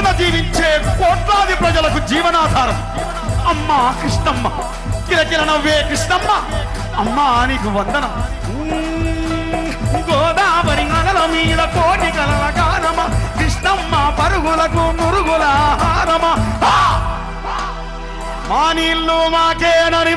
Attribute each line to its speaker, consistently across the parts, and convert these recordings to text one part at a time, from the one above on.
Speaker 1: ఒడ్డున జీవించే కోట్లాది ప్రజలకు జీవనాధారం. అమ్మా కృష్ణమ్మ. కిలకిల నవ్వే కృష్ణమ్మ. అమ్మా నీకు వందనం. ఉమ్, గోదావరి నగల మీద కోటి కలల గానమ. కృష్ణమ్మ పరుగులకు మురుగుల ఆహారమ మా నీళ్ళు మాకేనని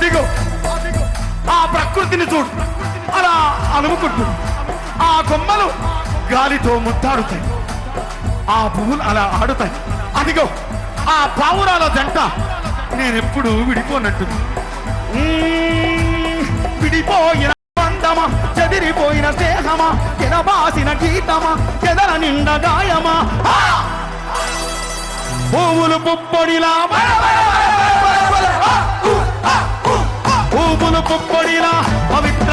Speaker 1: అదిగో ఆ ప్రకృతిని చూడు. అలా అలుముకుంటుంది ఆ కొమ్మలు గాలితో ముద్దాడుతాయి. ఆ పువ్వులు అలా ఆడుతాయి. అదిగో ఆ పావురాల జంట నేనెప్పుడు విడిపోనట్టుంది విడిపోయిన బంధమా చెదిరిపోయిన స్నేహమా ఎనబాసిన గీతమా చెదర నిండా గాయమా. ఆ! పువ్వులు పుప్పొడిలా.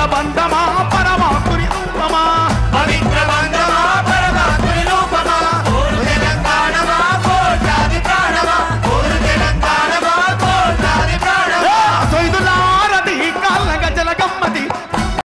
Speaker 1: బంధమా